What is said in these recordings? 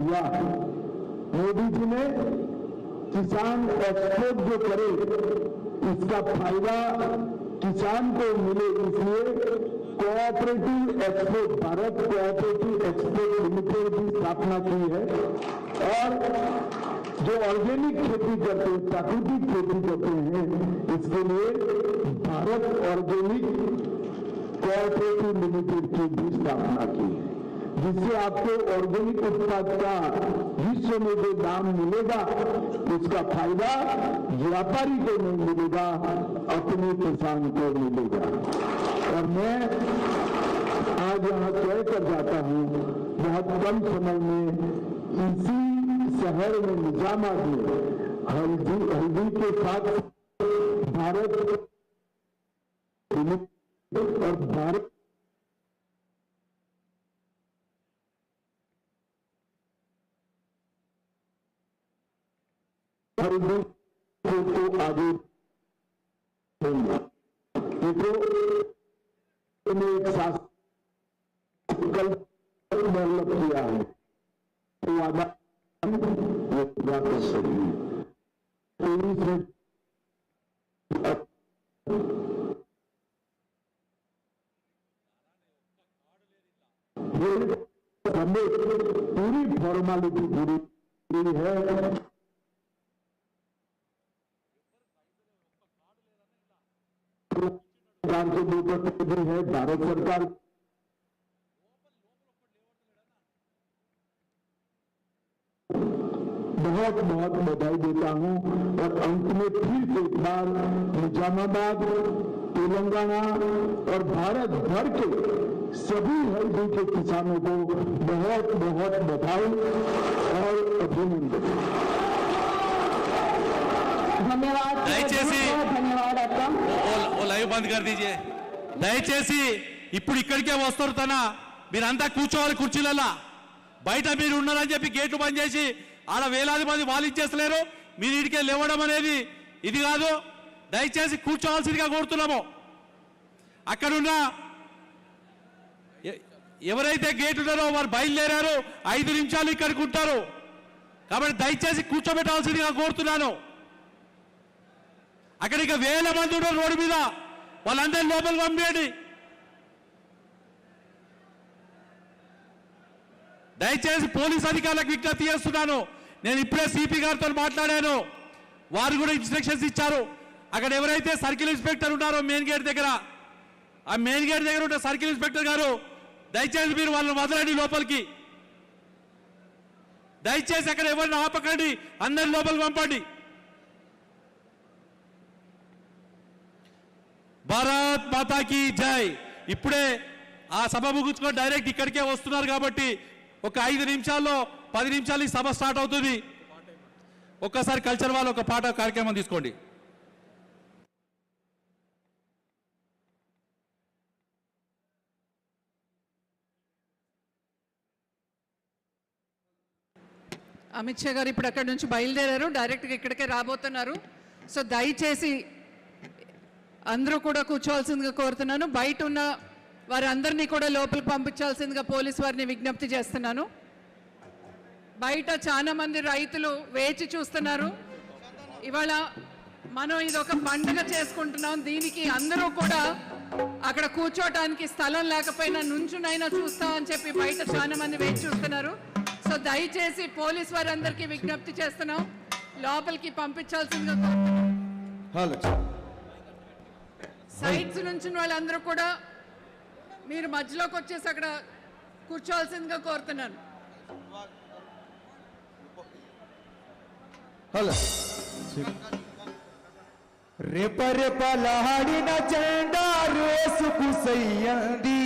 हुआ। मोदी जी ने किसान एक्सपोर्ट जो करे, इसका फ़ायदा किसान को मिले, इसलिए cooperative export Bharat cooperative export limited की स्थापना की है। और जो ऑर्गेनिक खेती करते हैं, प्राकृतिक खेती करते हैं, इसके लिए भारत ऑर्गेनिक कोऑपरेटिव लिमिटेड की भी स्थापना की है। जिससे आपको ऑर्गेनिक उत्पाद का विश्व में जो दाम मिलेगा, उसका फ़ायदा व्यापारी को नहीं मिलेगा, अपने किसान को मिलेगा। और मैं आज यहाँ कह कर जाता हूँ, बहुत कम समय में इसी शहर में निजामाबाद में हल्दी हल्दी के साथ भारत, और भारत तो आगे होंगे एक शासन डेवलप किया है तो वादा पूरा फॉर्मेलिटी पूरी है। सरकार के ऊपर भी है, भारत सरकार बहुत बहुत बधाई देता हूँ और अंत में फिर एक बार निजामाबाद, तेलंगाना और भारत भर के सभी हल्दी के किसानों को बहुत बहुत बधाई और अभिनंदन। దయచేసి ఓ లైవ్ బంద్ కర్ దయచేసి ఇప్పుడు ఇక్కడికే వస్తారు తన. మీరంతా కూర్చోవాలి కుర్చీలలో బయట మీరు ఉన్నారని చెప్పి గేట్లు బంద్ చేసి ఆడ వేలాది మంది వాళ్ళు ఇచ్చేస్తలేరు మీరు ఇడికే లేవడం అనేది ఇది కాదు. దయచేసి కూర్చోవాల్సిందిగా కోరుతున్నాము. అక్కడున్న ఎవరైతే గేట్ ఉన్నారో వారు బయలుదేరారు. ఐదు నిమిషాలు ఇక్కడికి ఉంటారు. కాబట్టి దయచేసి కూర్చోబెట్టాల్సిందిగా కోరుతున్నాను. అక్కడ ఇక వేల మంది ఉన్నారు రోడ్డు మీద. వాళ్ళందరినీ లోపలికి పంపేయండి. దయచేసి పోలీస్ అధికారులకు విజ్ఞప్తి చేస్తున్నాను. నేను ఇప్పుడే సిపి గారితో మాట్లాడాను. వారు కూడా ఇన్స్ట్రక్షన్స్ ఇచ్చారు. అక్కడ ఎవరైతే సర్కిల్ ఇన్స్పెక్టర్ ఉన్నారో మెయిన్ గేట్ దగ్గర ఆ మెయిన్ గేట్ దగ్గర ఉంటే సర్కిల్ ఇన్స్పెక్టర్ గారు దయచేసి మీరు వాళ్ళని వదలండి లోపలికి. దయచేసి అక్కడ ఎవరిని ఆపకండి అందరిని లోపలికి పంపండి. భారత్ మాతాకి జై. ఇప్పుడే ఆ సభ ముగించుకొని డైరెక్ట్ ఇక్కడికే వస్తున్నారు కాబట్టి ఒక ఐదు నిమిషాల్లో పది నిమిషాలు ఈ సభ స్టార్ట్ అవుతుంది. ఒక్కసారి కల్చర్ వాళ్ళు ఒక పాట కార్యక్రమం తీసుకోండి. అమిత్ షా గారు ఇప్పుడు అక్కడ నుంచి బయలుదేరారు డైరెక్ట్గా ఇక్కడికే రాబోతున్నారు. సో దయచేసి అందరూ కూడా కూర్చోవాల్సిందిగా కోరుతున్నాను. బయట ఉన్న వారందరినీ కూడా లోపలికి పంపించాల్సిందిగా పోలీస్ వారిని విజ్ఞప్తి చేస్తున్నాను. బయట చాలా మంది రైతులు వేచి చూస్తున్నారు. ఇవాళ మనం ఇది ఒక పండుగ చేసుకుంటున్నాం. దీనికి అందరూ కూడా అక్కడ కూర్చోటానికి స్థలం లేకపోయినా నుంచునైనా చూస్తామని చెప్పి బయట చాలా మంది వేచి చూస్తున్నారు. సో దయచేసి పోలీస్ వారందరికీ విజ్ఞప్తి చేస్తున్నాం. లోపలికి పంపించాల్సిందిగా కోరుతున్నాం. సైడ్స్ నుంచి వాళ్ళందరూ కూడా మీరు మధ్యలోకి వచ్చేసి అక్కడ కూర్చోవాల్సిందిగా కోరుతున్నాను. హలో. రేప రేపలాడిన జెండా రేసుకు సయ్యంది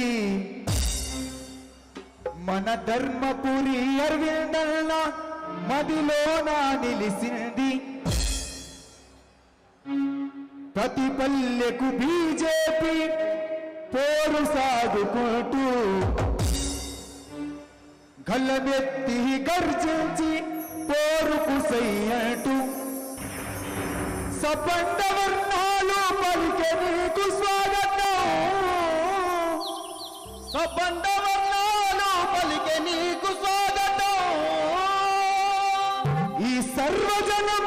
మన ధర్మపురి అరవిందన్న మదిలోన నిలిసింది. ప్రతి పల్లెకు బీజేపీ పోరు సాగుకుంటూ గల్లమెత్తి గర్జించి పోరుకు సయ్యటు సపండ వర్ణాలు పలికే నీకు స్వాగతం. సపండ వర్ణాలు పలికే నీకు స్వాగతం. ఈ సర్వజనం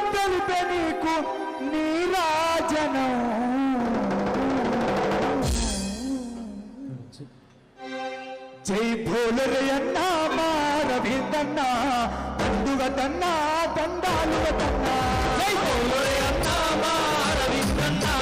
నీరాజనం జై భోలరే అన్నా మా రవీంద్రన్నా దండుగ తన్నా దండాలుగ తన్నా జై భోలరే అన్నా మా రవీంద్రన్నా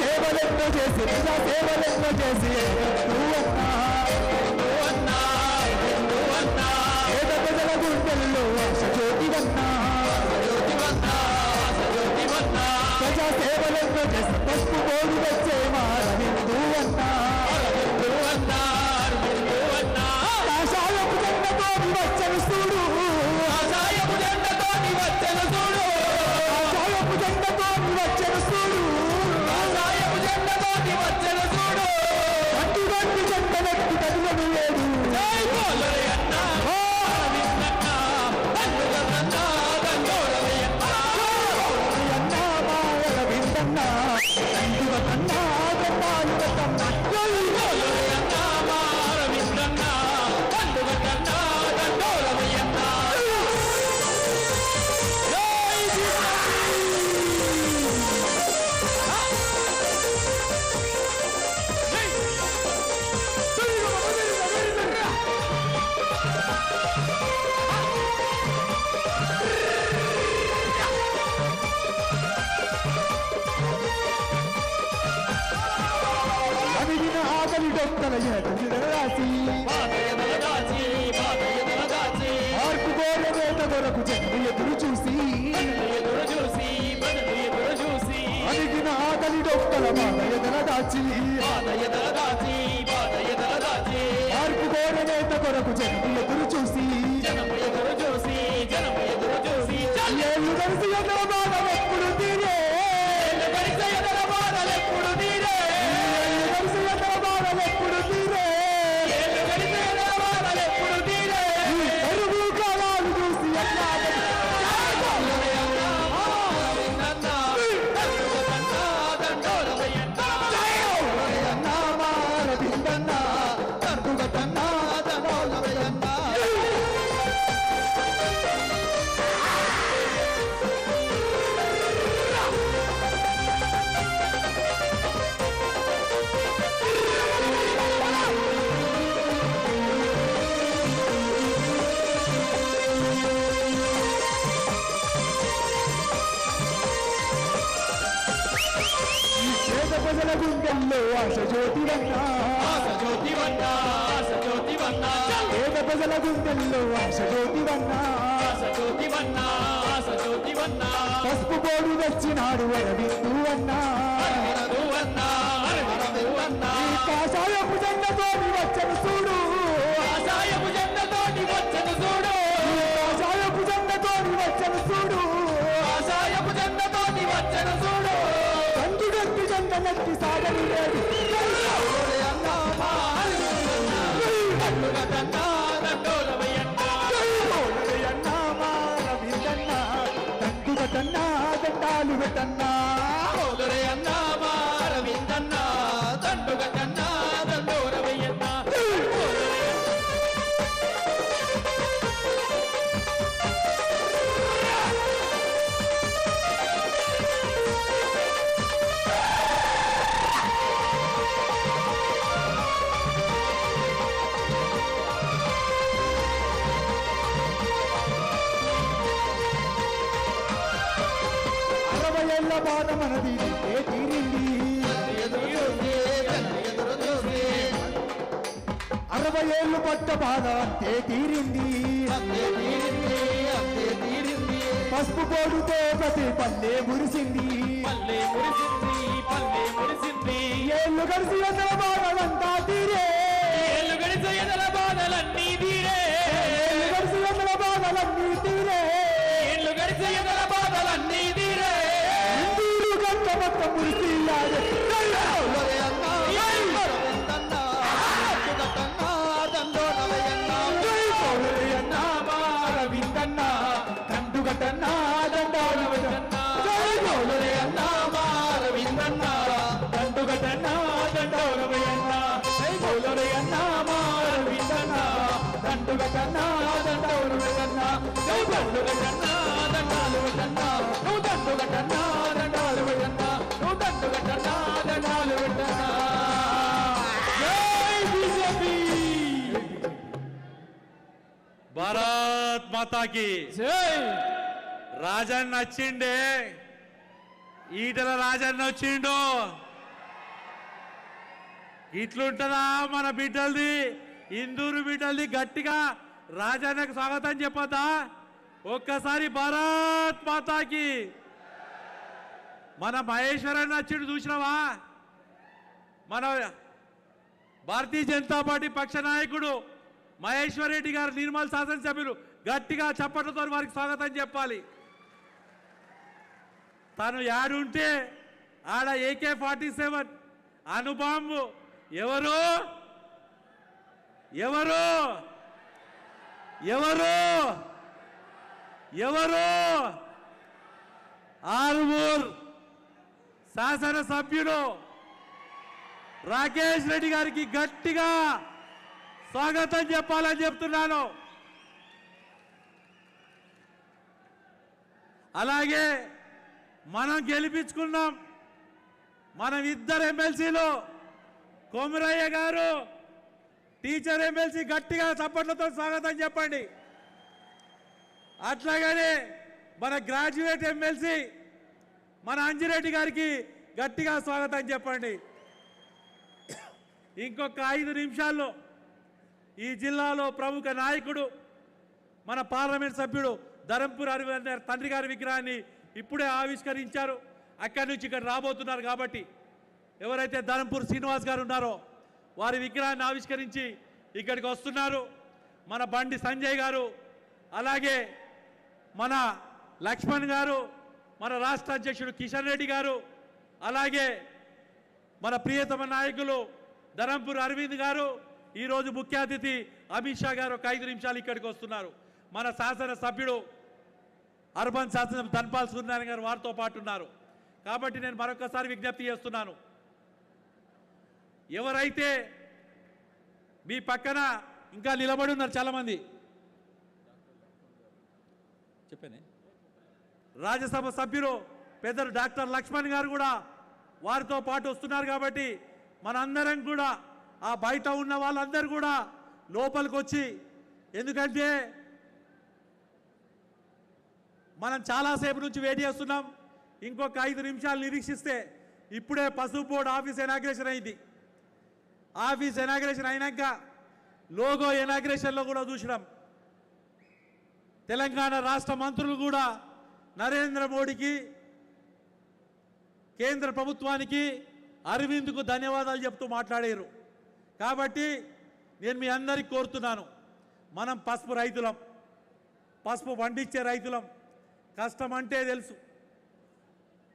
సేవలెన్నో చేసి ప్రజా సేవలెన్నో చేసి పేద ప్రజల గుండెల్లో ఆశ ప్రజా సేవలెన్నో చేసి పసుపు బోడు వచ్చే రాసి ఆర్పు గోడ వేట కొరకు జన్మ ఎదురు చూసి. అడిగిన ఆకలి డొక్కల బాధ ఎదల దాచి ఆర్పు గోడ వేట కొరకు జన్మ ఎదురు చూసి. ఏళ్ళు కలిసి ఎదల బాధ ఎప్పుడు ప్రజల గుండెల్లో ఆశ జ్యోతివన్నా ఆశ జ్యోతివన్నా ఆశ జ్యోతివన్నా పసుపు బోడు వచ్చినాడు అరవిందువన్నా ఈ కాషాయపు జెండతోని వచ్చను చూడు. కాషాయపు జెండతోని వచ్చను చూడు. కాషాయపు జెండతోని వచ్చను చూడు. కాషాయపు జెండతోని వచ్చను చూడు. కందుగట్టి జెండ నెట్టి సాగని లేదు దండాలు పెట్టన్నా అన్నా. ఏళ్ళు పట్ట బాధ అంతే తీరింది. పసుపు పోడుతో ప్రతి పల్లె మురిసింది. పల్లె మురిసింది పల్లె మురిసింది. ఏళ్ళు కలిసి ఎన్నో బాధలంతా తీరే. ఏళ్ళు గడిచే ఎదల బాధలన్నీ తీరే. ఏళ్ళు కలిసి ఎన్నో బాధలన్నీ తీరే. ఏళ్ళు గడిచే ఎదల బాధలన్నీ తీరే. ఇందూరు గంట మొత్తం మురిసిల్లాడే నువ్వు నువ్వు భారత్ మాతాకి. రాజన్న వచ్చిండే. ఈటల రాజన్న వచ్చిండు. ఇట్లుంటదా మన బిడ్డలది? ఇందూరు బిడ్డల్ని గట్టిగా రాజానికి స్వాగతం చెప్పద్దా? ఒక్కసారి భారత్ మాతాకి. మన మహేశ్వరన్న వచ్చిండు చూసినావా? మన భారతీయ జనతా పార్టీ పక్ష నాయకుడు మహేశ్వర్ రెడ్డి గారు నిర్మల్ శాసనసభ్యులు గట్టిగా చప్పట్లతో వారికి స్వాగతం చెప్పాలి. తను యాడుంటే ఆడ ఏకే ఫార్టీ సెవెన్ అనుబాంబు ఎవరు? ఎవరు? ఎవరు? ఎవరు? ఆరుమూర్ శాసనసభ్యుడు రాకేష్ రెడ్డి గారికి గట్టిగా స్వాగతం చెప్పాలని చెప్తున్నాను. అలాగే మనం గెలిపించుకున్నాం. మనం ఇద్దరు ఎమ్మెల్సీలు కొమరయ్య గారు టీచర్ ఎమ్మెల్సీ గట్టిగా చప్పట్లతో స్వాగతం చెప్పండి. అట్లాగనే మన గ్రాడ్యుయేట్ ఎమ్మెల్సీ మన అంజిరెడ్డి గారికి గట్టిగా స్వాగతం చెప్పండి. ఇంకొక ఐదు నిమిషాల్లో ఈ జిల్లాలో ప్రముఖ నాయకుడు మన పార్లమెంట్ సభ్యుడు ధరంపూర్ అరవింద్ తండ్రి గారి విగ్రహాన్ని ఇప్పుడే ఆవిష్కరించారు. అక్కడి నుంచి ఇక్కడ రాబోతున్నారు కాబట్టి ఎవరైతే ధరంపూర్ శ్రీనివాస్ గారు ఉన్నారో వారి విగ్రహాన్ని ఆవిష్కరించి ఇక్కడికి వస్తున్నారు. మన బండి సంజయ్ గారు అలాగే మన లక్ష్మణ్ గారు మన రాష్ట్ర అధ్యక్షుడు కిషన్ రెడ్డి గారు అలాగే మన ప్రియతమ నాయకులు ధరంపూర్ అరవింద్ గారు ఈరోజు ముఖ్య అతిథి అమిత్ షా గారు ఒక ఐదు నిమిషాలు ఇక్కడికి వస్తున్నారు. మన శాసన సభ్యుడు అర్బన్ శాసన ధన్పాల్ సూర్యనారాయణ గారు వారితో పాటు ఉన్నారు. కాబట్టి నేను మరొకసారి విజ్ఞప్తి చేస్తున్నాను. ఎవరైతే మీ పక్కన ఇంకా నిలబడి ఉన్నారు చాలామంది. చెప్పానే. రాజ్యసభ సభ్యులు పెద్దలు డాక్టర్ లక్ష్మణ్ గారు కూడా వారితో పాటు వస్తున్నారు కాబట్టి మనందరం కూడా ఆ బయట ఉన్న వాళ్ళందరూ కూడా లోపలికి వచ్చి ఎందుకంటే మనం చాలాసేపు నుంచి వెయిట్ చేస్తున్నాం. ఇంకొక ఐదు నిమిషాలు నిరీక్షిస్తే ఇప్పుడే పసుపు బోర్డు ఆఫీస్ ఇనాగ్రేషన్ అయింది. ఆఫీస్ ఎనాగ్రేషన్ అయినాక లోగో ఎనాగ్రేషన్లో కూడా చూసినాం. తెలంగాణ రాష్ట్ర మంత్రులు కూడా నరేంద్ర మోడీకి కేంద్ర ప్రభుత్వానికి అరవింద్కు ధన్యవాదాలు చెప్తూ మాట్లాడారు. కాబట్టి నేను మీ అందరికి కోరుతున్నాను. మనం పసుపు రైతులం. పసుపు పండించే రైతులం. కష్టం అంటే తెలుసు.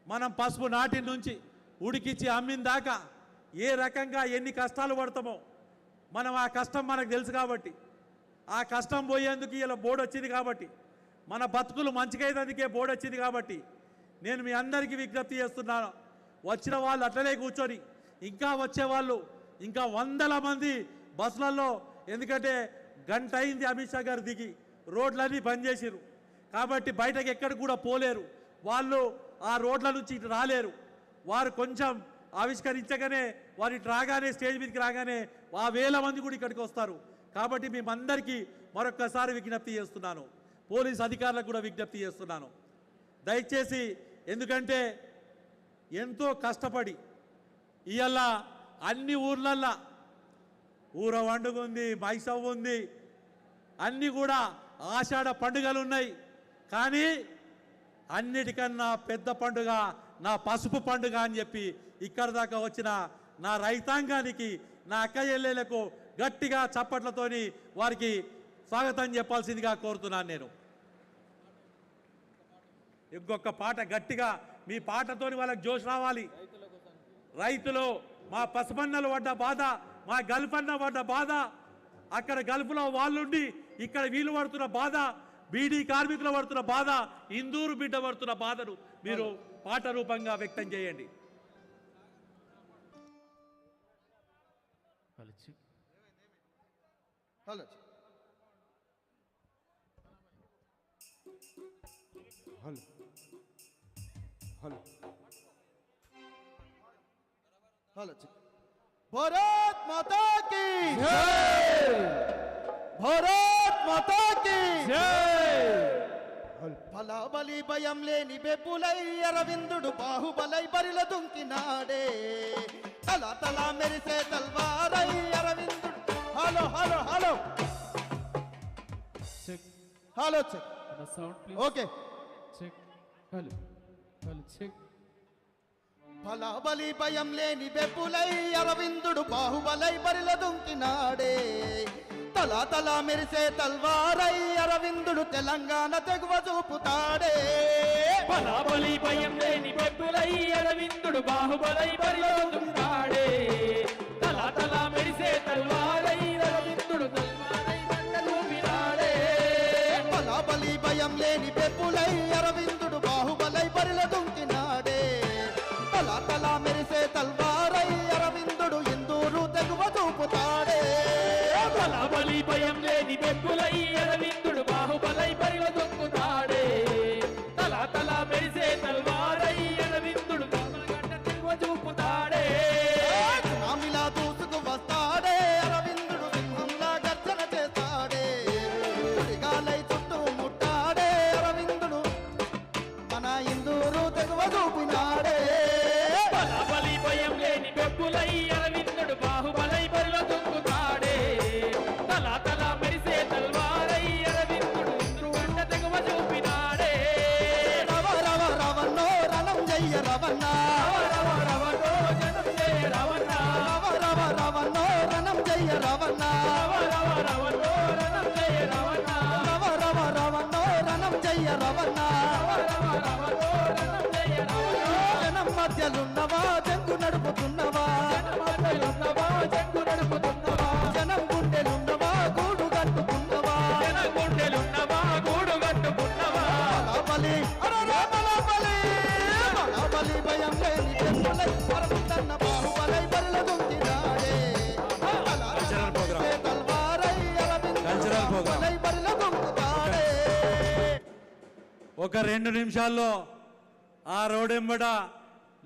మనం పసుపు నాటి నుంచి ఉడికిచ్చి అమ్మిన దాకా ఏ రకంగా ఎన్ని కష్టాలు పడతామో. మనం ఆ కష్టం మనకు తెలుసు కాబట్టి. ఆ కష్టం పోయేందుకు ఇలా బోర్డు వచ్చింది కాబట్టి. మన బతుకులు మంచిగైనందుకే బోర్డు వచ్చింది కాబట్టి. నేను మీ అందరికీ విజ్ఞప్తి చేస్తున్నాను వచ్చిన వాళ్ళు అట్లనే కూర్చొని ఇంకా వచ్చే వాళ్ళు ఇంకా వందల మంది బస్సులలో ఎందుకంటే గంట అయింది అమిత్ షా గారు దిగి రోడ్లన్నీ బంద్ చేసిరు కాబట్టి బయటకు ఎక్కడికి కూడా పోలేరు. వాళ్ళు ఆ రోడ్ల నుంచి రాలేరు. వారు కొంచెం ఆవిష్కరించగానే వారి రాగానే స్టేజ్ మీదకి రాగానే ఆ వేల మంది కూడా ఇక్కడికి వస్తారు. కాబట్టి మేమందరికీ మరొక్కసారి విజ్ఞప్తి చేస్తున్నాను. పోలీస్ అధికారులకు కూడా విజ్ఞప్తి చేస్తున్నాను. దయచేసి ఎందుకంటే ఎంతో కష్టపడి ఇవాళ అన్ని ఊర్లల్లో ఊర పండుగ ఉంది మైసవ్ ఉంది అన్నీ కూడా ఆషాఢ పండుగలు ఉన్నాయి. కానీ అన్నిటికన్నా పెద్ద పండుగ నా పసుపు పండుగ అని చెప్పి ఇక్కడ దాకా వచ్చిన నా రైతాంగానికి నా అక్క చెల్లెలకు గట్టిగా చప్పట్లతోని వారికి స్వాగతం చెప్పాల్సిందిగా కోరుతున్నాను నేను. ఇంకొక పాట గట్టిగా మీ పాటతోని వాళ్ళకి జోష్ రావాలి. రైతులు మా పసుపన్నలు పడ్డ బాధ మా గల్ఫన్న పడ్డ బాధ అక్కడ గల్ఫ్లో వాళ్ళుండి ఇక్కడ వీళ్ళు పడుతున్న బాధ బీడీ కార్మికులు పడుతున్న బాధ ఇందూరు బిడ్డ పడుతున్న బాధను మీరు పాట రూపంగా వ్యక్తం చేయండి. Hello hello. Hello. Hello Bharat Mata की భారత్ మాతా की బలాబలి భయం లేని బెప్పులై అరవిందుడు బాహుబలై బరిల దుంకినాడే. తల తల మెరిసే తల్వారై అరవిందుడు. Hello hello hello. Check. Hello check. Please? Okay. check hello hello check. బలాబలి భయం లేని బెప్పులై అరవిందుడు బాహుబలై బరిల దుంకినాడే. తల తల మెరిసే తల్వారై అరవిందుడు తెలంగాణ తెగువ చూపుతాడే. బలాబలి భయం లేని పెప్పులై అరవిందుడు బాహుబలై పరిలోతున్నాడే లేని పెప్పులై అరవిందుడు బాహుబలై పరిలో దొక్కుతాడే తల తల మెరిసే తల్వారై అరవిందుడు గంట తిరువ చూపుతాడే. సునామిలా దూసుకు వస్తాడే అరవిందుడు సింహంలా గర్జన చేస్తాడే. సుడిగాలై చుట్టూ ముట్టాడే అరవిందుడు మన ఇందూరు తెగువ చూపినాడే. బలాబలి భయం లేని పెప్పులై మధ్యలున్నవా జంగు నడుపుతున్నవా? మధ్యలున్నవా జంగు నడుపుతున్నవా? జనం గుండెలున్నవా? గూడు కట్టుకున్నవా? జన గుండెలున్నవా? గూడు కట్టుకున్నవా? భయం లేని బాహుబలై. తల్వారై ఒక రెండు నిమిషాల్లో ఆ రోడెంబడ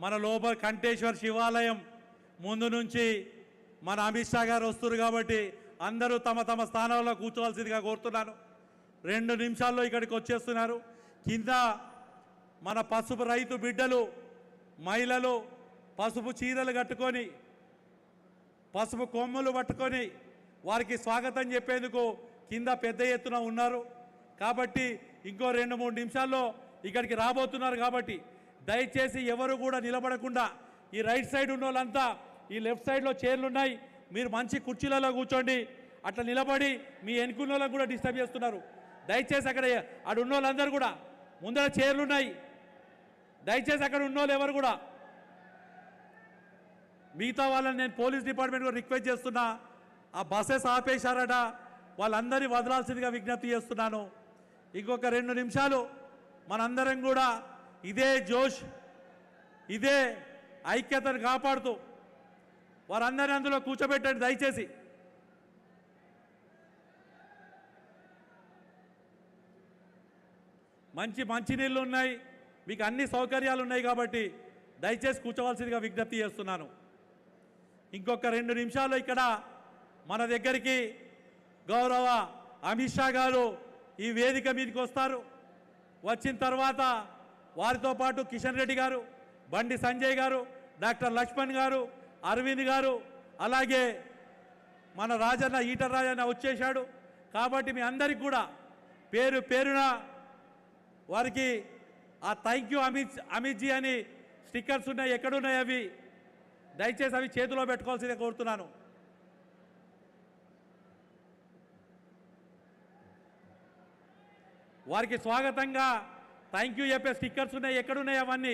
మన లోపల కంటేశ్వర్ శివాలయం ముందు నుంచి మన అమిత్ షా గారు వస్తున్నారు కాబట్టి అందరూ తమ తమ స్థానాల్లో కూర్చోవలసిందిగా కోరుతున్నాను. రెండు నిమిషాల్లో ఇక్కడికి వచ్చేస్తున్నారు. కింద మన పసుపు రైతు బిడ్డలు మహిళలు పసుపు చీరలు కట్టుకొని పసుపు కొమ్ములు పట్టుకొని వారికి స్వాగతం చెప్పేందుకు కింద పెద్ద ఎత్తున ఉన్నారు. కాబట్టి ఇంకో రెండు మూడు నిమిషాల్లో ఇక్కడికి రాబోతున్నారు కాబట్టి దయచేసి ఎవరు కూడా నిలబడకుండా ఈ రైట్ సైడ్ ఉన్న వాళ్ళంతా ఈ లెఫ్ట్ సైడ్లో చైర్లు ఉన్నాయి మీరు మంచి కుర్చీలలో కూర్చోండి. అట్లా నిలబడి మీ ఎన్నుకున్న కూడా డిస్టర్బ్ చేస్తున్నారు. దయచేసి అక్కడ అక్కడ ఉన్న వాళ్ళందరూ కూడా ముందర చైర్లు ఉన్నాయి దయచేసి అక్కడ ఉన్న వాళ్ళు ఎవరు కూడా. మిగతా వాళ్ళని నేను పోలీస్ డిపార్ట్మెంట్ కూడా రిక్వెస్ట్ చేస్తున్నా. ఆ బస్సెస్ ఆపేశారట. వాళ్ళందరినీ వదలాల్సిందిగా విజ్ఞప్తి చేస్తున్నాను. ఇంకొక రెండు నిమిషాలు మనందరం కూడా ఇదే జోష్ ఇదే ఐక్యతను కాపాడుతూ వారందరినీ అందులో కూర్చోబెట్టండి దయచేసి. మంచి మంచినీళ్ళు ఉన్నాయి మీకు అన్ని సౌకర్యాలు ఉన్నాయి కాబట్టి దయచేసి కూర్చోవలసిందిగా విజ్ఞప్తి చేస్తున్నాను. ఇంకొక రెండు నిమిషాలు ఇక్కడ మన దగ్గరికి గౌరవ అమిత్ షా గారు ఈ వేదిక మీదకి వస్తారు. వచ్చిన తర్వాత వారితో పాటు కిషన్ రెడ్డి గారు బండి సంజయ్ గారు డాక్టర్ లక్ష్మణ్ గారు అరవింద్ గారు అలాగే మన రాజన్న ఈటర్ రాజన్న వచ్చేశాడు. కాబట్టి మీ అందరికి కూడా పేరు పేరున వారికి ఆ థ్యాంక్ యూ అమిత్ అమిత్జీ అని స్టిక్కర్స్ ఉన్నాయి ఎక్కడున్నాయి అవి? దయచేసి అవి చేతిలో పెట్టుకోవాల్సిందే కోరుతున్నాను. వారికి స్వాగతంగా థ్యాంక్ యూ చెప్పే స్టిక్కర్స్ ఉన్నాయి ఎక్కడున్నాయి అవన్నీ?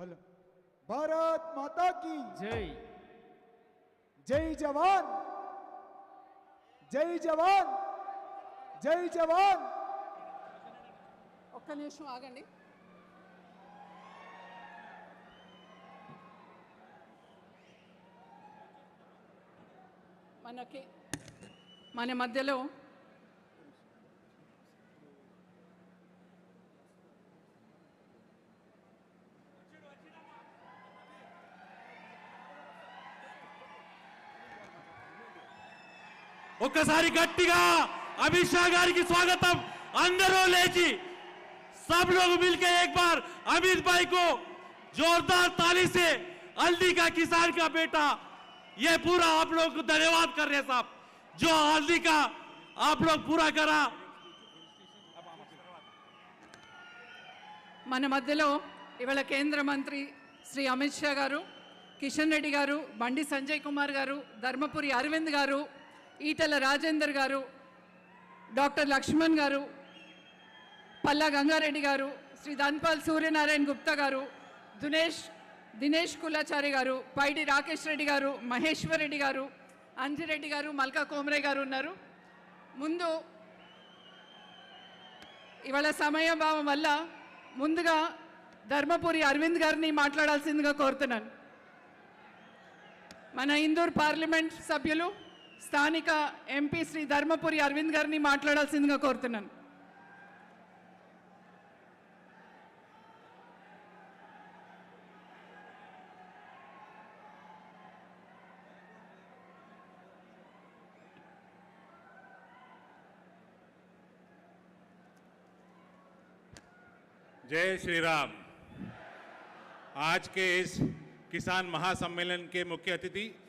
హలో భారత్ మాతా की। జై జై జవాన్ జై జవాన్ జై జవాన్ ఒక్క నిమిషం ఆగండి. మనకి మన మధ్యలో ఒక్కసారి గట్టిగా అమిత్ షా గారికి స్వాగతం అందరూ లేచి सब लोग मिलके एक बार अमित भाई को जोरदार ताली से हल्दी का किसान का बेटा ये पूरा आप लोग को धन्यवाद कर रहे हैं साहब जो हल्दी का आप लोग पूरा करा మన మధ్యలో ఇవాళ కేంద్ర మంత్రి శ్రీ అమిత్ షా గారు కిషన్ రెడ్డి గారు బండి సంజయ్ కుమార్ గారు ధర్మపురి అరవింద్ గారు ఈటల రాజేందర్ గారు డాక్టర్ లక్ష్మణ్ గారు పల్లా గంగారెడ్డి గారు శ్రీ ధన్పాల్ సూర్యనారాయణ గుప్తా గారు దినేష్ దినేష్ కులాచారి గారు పైడి రాకేష్ రెడ్డి గారు మహేశ్వర్ రెడ్డి గారు అంజిరెడ్డి గారు మల్కా కోమరే గారు ఉన్నారు. ముందు ఇవాళ సమయభావం వల్ల ముందుగా ధర్మపురి అరవింద్ గారిని మాట్లాడాల్సిందిగా కోరుతున్నాను. మన ఇందూర్ పార్లమెంట్ సభ్యులు స్థానిక ఎంపీ శ్రీ ధర్మపురి అరవింద్ గారిని మాట్లాడాల్సిందిగా కోరుతున్నాను जय श्री राम आज के इस किसान महासम्मेलन के मुख्य अतिथि